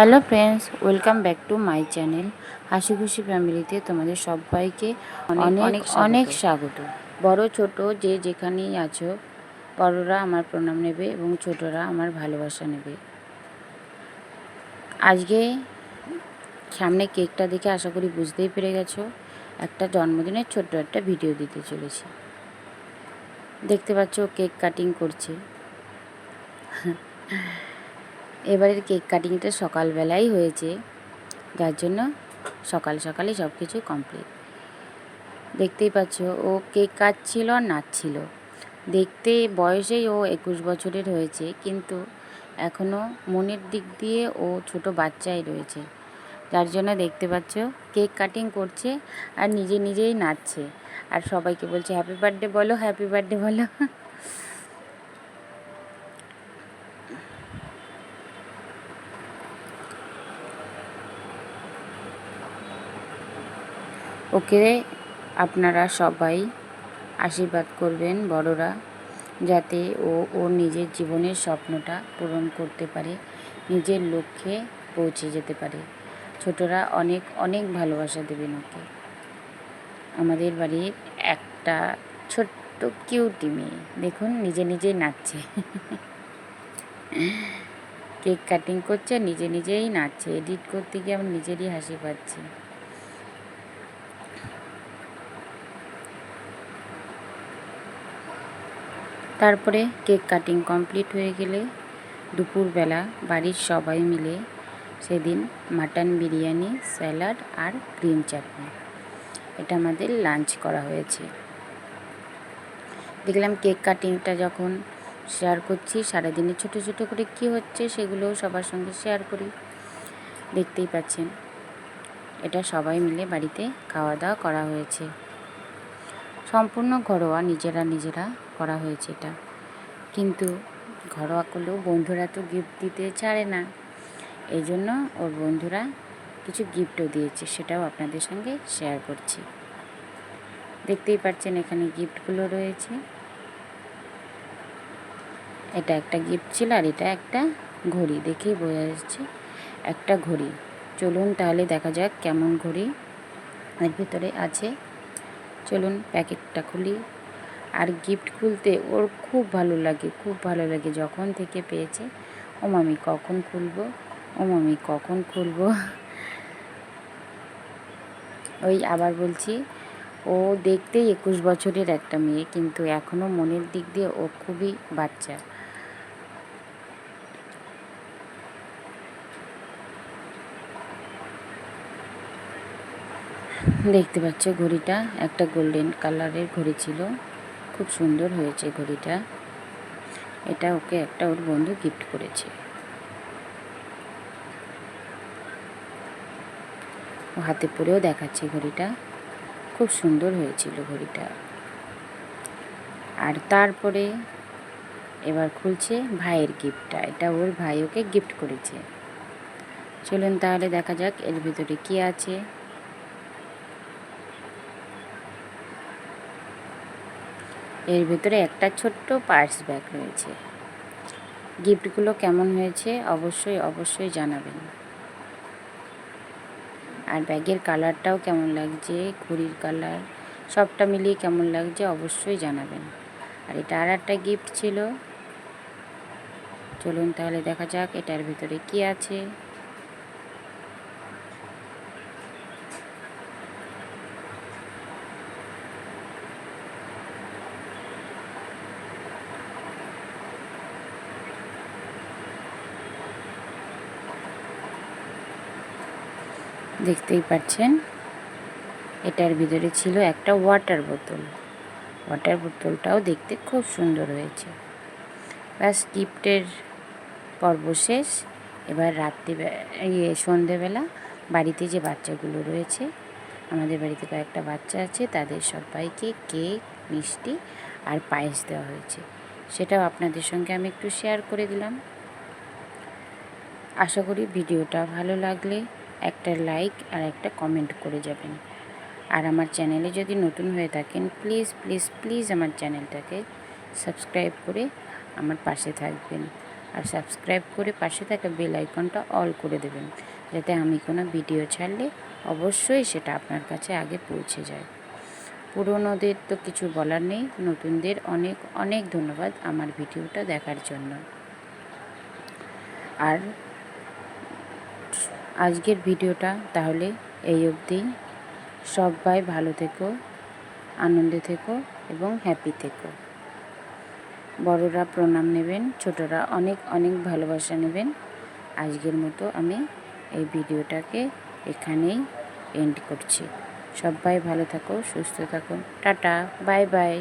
Hello friends welcome back to my channel হাসি খুশি ফ্যামিলিতে তোমাদের সবাইকে অনেক অনেক স্বাগত। বড় ছোট যে যেখানেই আছো বড়রা আমার প্রণাম নেবে এবং ছোটরা আমার ভালোবাসা নেবে। আজকে সামনে কেকটা দেখে আশা করি বুঝতেই পেরে গেছো একটা জন্মদিনের ছোট্ট একটা ভিডিও দিতে চলেছি। দেখতে পাচ্ছ কেক কাটিং করছে। এবারের কেক কাটিংটা সকালবেলাই হয়েছে, যার জন্য সকাল সকালে সব কিছু কমপ্লিট। দেখতেই পাচ্ছ, ও কেক কাটছিল আর নাচছিল। দেখতে বয়সেই ও একুশ বছরের হয়েছে, কিন্তু এখনও মনের দিক দিয়ে ও ছোট বাচ্চাই রয়েছে। যার জন্য দেখতে পাচ্ছ, কেক কাটিং করছে আর নিজে নিজেই নাচছে। আর সবাইকে বলছে হ্যাপি বার্থডে বলো হ্যাপি বার্থডে বলো। ওকে আপনারা সবাই আশীর্বাদ করবেন বড়রা, যাতে ও ওর নিজের জীবনের স্বপ্নটা পূরণ করতে পারে, নিজের লক্ষ্যে পৌঁছে যেতে পারে। ছোটরা অনেক অনেক ভালোবাসা দেবেন ওকে। আমাদের বাড়ির একটা ছোট্ট কিউটি মেয়ে, দেখুন নিজে নিজেই নাচছে। কেক কাটিং করছে, নিজে নিজেই নাচছে এডিট করতে গিয়ে আমার নিজেরই হাসি পাচ্ছে। তারপরে কেক কাটিং কমপ্লিট হয়ে গেলে দুপুরবেলা বাড়ির সবাই মিলে সেদিন মাটন বিরিয়ানি, স্যালাড আর গ্রিন চাটনি। এটা আমাদের লাঞ্চ করা হয়েছে। দেখলাম কেক কাটিংটা যখন শেয়ার করছি, সারাদিনে ছোটো ছোটো করে কি হচ্ছে সেগুলোও সবার সঙ্গে শেয়ার করি। দেখতেই পাচ্ছেন, এটা সবাই মিলে বাড়িতে খাওয়া দাওয়া করা হয়েছে। সম্পূর্ণ ঘরোয়া নিজেরা নিজেরা করা হয়েছে এটা। কিন্তু ঘরোয়া করলেও বন্ধুরা তো গিফট দিতে ছাড়ে না। এই জন্য ওর বন্ধুরা কিছু গিফটও দিয়েছে, সেটাও আপনাদের সঙ্গে শেয়ার করছি। দেখতেই পাচ্ছেন এখানে গিফটগুলো রয়েছে। এটা একটা গিফট ছিল আর এটা একটা ঘড়ি, দেখেই বোঝা যাচ্ছে একটা ঘড়ি। চলুন তাহলে দেখা যাক কেমন ঘড়ি এর ভিতরে আছে। চলুন প্যাকেটটা খুলি। আর গিফট খুলতে ওর খুব ভালো লাগে, খুব ভালো লাগে। যখন থেকে পেয়েছে, ও মামি কখন খুলবো? ও মামি কখন খুলবো? ওই আবার বলছি, ও দেখতেই একুশ বছরের একটা মেয়ে, কিন্তু এখনও মনের দিক দিয়ে ও খুবই বাচ্চা। দেখতে পাচ্ছ ঘড়িটা? একটা গোল্ডেন কালারের ঘড়ি ছিল। খুব সুন্দর হয়েছে ঘড়িটা। এটা ওকে একটা ওর বন্ধু গিফট করেছে। ও হাতে পরেও দেখাচ্ছে ঘড়িটা। খুব সুন্দর হয়েছিল ঘড়িটা। আর তারপরে এবার খুলছে ভাইয়ের গিফটটা এটা ওর ভাই ওকে গিফট করেছে। চলুন তাহলে দেখা যাক এর ভিতরে কি আছে। এর ভিতরে একটা ছোট্ট পার্স ব্যাগ রয়েছে। গিফটগুলো কেমন হয়েছে অবশ্যই অবশ্যই জানাবেন। আর ব্যাগের কালারটাও কেমন লাগছে, ঘড়ির কালার, সবটা মিলিয়ে কেমন লাগছে অবশ্যই জানাবেন। আর এটা আর একটা গিফট ছিল। চলুন তাহলে দেখা যাক এটার ভিতরে কি আছে। দেখতেই পাচ্ছেন, এটার ভিতরে ছিল একটা ওয়াটার বোতল ওয়াটার বোতলটাও দেখতে খুব সুন্দর হয়েছে। ব্যাস, গিফটের পর্ব শেষ। এবার রাত্রি ইয়ে সন্ধেবেলা বাড়িতে যে বাচ্চাগুলো রয়েছে, আমাদের বাড়িতে কয়েকটা বাচ্চা আছে, তাদের সবাইকে কেক, মিষ্টি আর পায়েস দেওয়া হয়েছে। সেটাও আপনাদের সঙ্গে আমি একটু শেয়ার করে দিলাম। আশা করি ভিডিওটা ভালো লাগলে একটা লাইক আর একটা কমেন্ট করে যাবেন। আর আমার চ্যানেলে যদি নতুন হয়ে থাকেন প্লিজ প্লিজ প্লিজ আমার চ্যানেলটাকে সাবস্ক্রাইব করে আমার পাশে থাকবেন। আর সাবস্ক্রাইব করে পাশে থাকা বেল আইকনটা অল করে দেবেন, যাতে আমি কোনো ভিডিও ছাড়লে অবশ্যই সেটা আপনার কাছে আগে পৌঁছে যায়। পুরনোদের তো কিছু বলার নেই, নতুনদের অনেক অনেক ধন্যবাদ আমার ভিডিওটা দেখার জন্য। আর আজকের ভিডিওটা তাহলে এই অবধি। সবাই ভালো থেকো, আনন্দে থেকো এবং হ্যাপি থেকো। বড়রা প্রণাম নেবেন, ছোটরা অনেক অনেক ভালোবাসা নেবেন। আজকের মতো আমি এই ভিডিওটাকে এখানেই এন্ড করছি। সবাই ভালো থাকো, সুস্থ থাকো। Tata bye bye